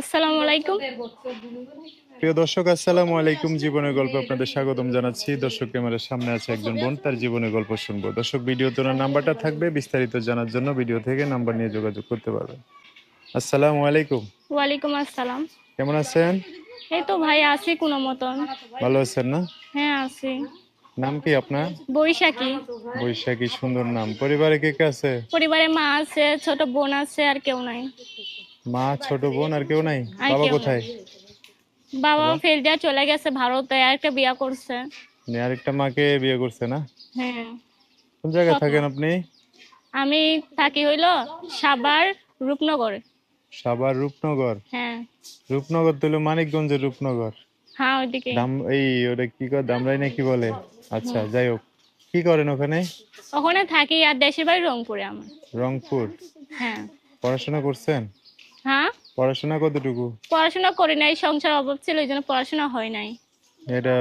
আসসালামু আলাইকুম। প্রিয় দর্শক আসসালামু আলাইকুম। জীবনের গল্প আপনাদের স্বাগতম জানাচ্ছি। দর্শক ক্যামেরার সামনে আছে একজন বোন তার জীবনের গল্প শুনব। দর্শক নাম্বারটা থাকবে বিস্তারিত জানার জন্য ভিডিও থেকে নাম্বার নিয়ে যোগাযোগ করতে পারবেন। আসসালামু আলাইকুম। ওয়ালাইকুম আসসালাম। কেমন আছেন? এই তো ভাই আছি কোনো মতন। ভালো আছেন না? হ্যাঁ আছি। নাম কি আপনার? বৈশাখী। বৈশাখী সুন্দর নাম। পরিবারে কে কে আছে? পরিবারে মা আছে ছোট বোন আছে আর কেউ নাই। মা ছোট বোন আর কেউ নাই? বাবা কোথায়? বাবা ফেল দিয়ে চলে গেছে ভারতে আর একটা বিয়া করছে। আপনি আরেকটা মাকে বিয়ে করছে না? হ্যাঁ। কোন জায়গায় থাকেন আপনি? আমি থাকি হইল সাবার রূপনগরে। সাভার রূপনগর? হ্যাঁ। রূপনগর তো হলো মানিকগঞ্জের রূপনগর। হ্যাঁ ওইদিকে। দাম এই ওটা কি কর দামরাই নাকি বলে? আচ্ছা যাই হোক। কি করেন ওখানে? ওখানে থাকি আর দেশের বাড়ি রংপুরে আমার। রংপুর? হ্যাঁ। পড়াশোনা করছেন? হ্যাঁ পড়াশোনা কতটুকু? পড়াশোনা করি নাই সংসার অভাব ছিল ওই জন্য পড়াশোনা হয় নাই। এটা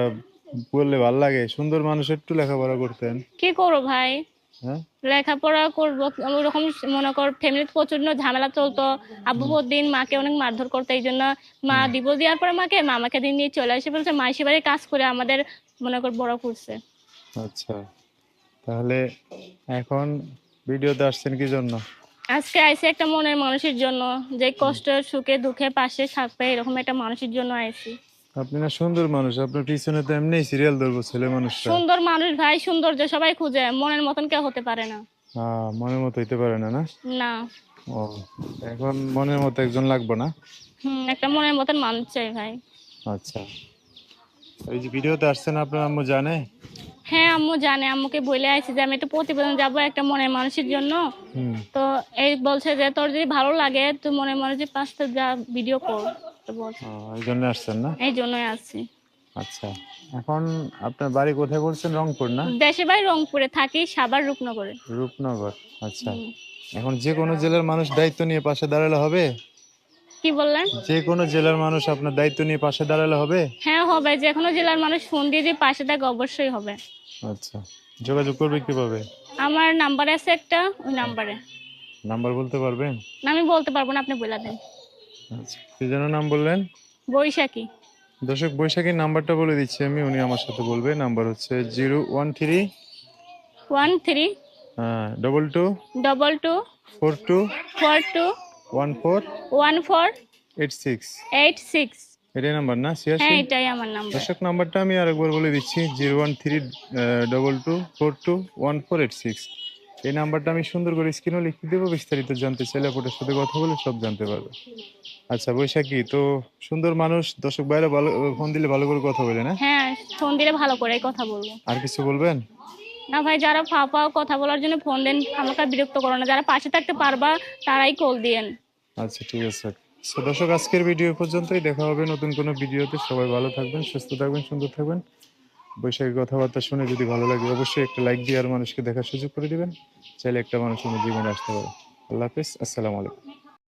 বললে ভালো লাগে সুন্দর মানুষ একটু লেখাপড়া করতেন। কি করব ভাই? হ্যাঁ? লেখাপড়া করব ওরকম মনে কর ফ্যামিলিতে প্রচণ্ড ঝামেলা চলতো। আব্বু দিন মাকে অনেক মারধর করতো এই জন্য মা ডিভোর্স দেওয়ার পরে মাকে মা আমাকে দিন নিয়ে চলে এসে বলছে মাসি বাড়ি কাজ করে আমাদের মনে কর বড় করছে। আচ্ছা তাহলে এখন ভিডিওতে আসছেন কি জন্য? আজকে আইসি একটা মনের মানুষের জন্য যে কষ্ট সুখে দুঃখে পাশে থাকবে এরকম একটা মানুষের জন্য আইসি। আপনি না সুন্দর মানুষ আপনার পিছনে তো এমনি সিরিয়াল ধরবো ছেলে মানুষরা। সুন্দর মানুষ ভাই সৌন্দর্য সবাই খুঁজে মনের মতন কেউ হতে পারে না। আহ, মনের মতো হইতে পারে না না? না। ও এখন মনের মতো একজন লাগবে না? হুম একটা মনের মতন মানুষ চাই ভাই। আচ্ছা। এই যে ভিডিওতে আসছেন আপনার আম্মু জানে? হ্যাঁ আম্মু জানে। আম্মুকে বলে আইছি যে আমি একটা প্রতিবেদন যাব একটা মনের মানুষের জন্য। তো এই বলছে যে তোর যদি ভালো লাগে তুই মনে মনে যে পাঁচটা যা ভিডিও কর। তো বলছে। এই জন্য আসছেন না? এই জন্যই আসছি। আচ্ছা। এখন আপনার বাড়ি কোথায় বলছেন? রংপুর না? দেশে বাড়ি রংপুরে থাকি সাবার রূপনগরে। রূপনগর আচ্ছা। এখন যে কোনো জেলার মানুষ দায়িত্ব নিয়ে পাশে দাঁড়ালে হবে? কি বললেন? যে কোনো জেলার মানুষ আপনার দায়িত্ব নিয়ে পাশে দাঁড়ালে হবে? হ্যাঁ হবে। যে কোনো জেলার মানুষ ফোন দিয়ে যে পাশে থাকে অবশ্যই হবে। আচ্ছা। যোগাযোগ করবে কীভাবে? আমার নাম্বার আছে একটা ওই নাম্বারে। নাম্বার বলতে পারবেন? না আমি বলতে পারব না আপনি বলে দেন। আচ্ছা। কি যেন নাম বললেন? বৈশাখী। দর্শক বৈশাখীর নাম্বারটা বলে দিচ্ছি আমি উনি আমার সাথে বলবে। নাম্বার হচ্ছে zero one three one three double two double two four two four two one four? One four? Eight six. Eight six. এটাই নাম্বার না? সিয়াসি হ্যাঁ এটাই আমার নাম্বার। দর্শক নাম্বারটা আমি আরেকবার বলে দিচ্ছি zero one three double two four two one four eight six এই নাম্বারটা আমি সুন্দর করে স্ক্রিনও লিখে দেবো বিস্তারিত জানতে চাইলে আপনার সাথে কথা বলে সব জানতে পারবে। আচ্ছা বৈশাখী তো সুন্দর মানুষ দর্শক বাইরে ভালো ফোন দিলে ভালো করে কথা বলে না? হ্যাঁ ফোন দিলে ভালো করে কথা বলব। আর কিছু বলবেন? না ভাই যারা ফাঁপা কথা বলার জন্য ফোন দেন আমাকে বিরক্ত করো না। যারা পাশে থাকতে পারবা তারাই কল দিয়েন। আচ্ছা ঠিক আছে। তো দর্শক, আজকের ভিডিও পর্যন্তই। দেখা হবে নতুন কোনো ভিডিওতে। সবাই ভালো থাকবেন, সুস্থ থাকবেন, সুন্দর থাকবেন। বৈশাখী কথাবার্তা শুনে যদি ভালো লাগে, অবশ্যই একটা লাইক দিয়ে আর মানুষকে দেখার সুযোগ করে দিবেন। চাইলে একটা মানুষ আমার জীবনে আসতে পারে। আল্লাহ হাফিজ। আসসালামু আলাইকুম।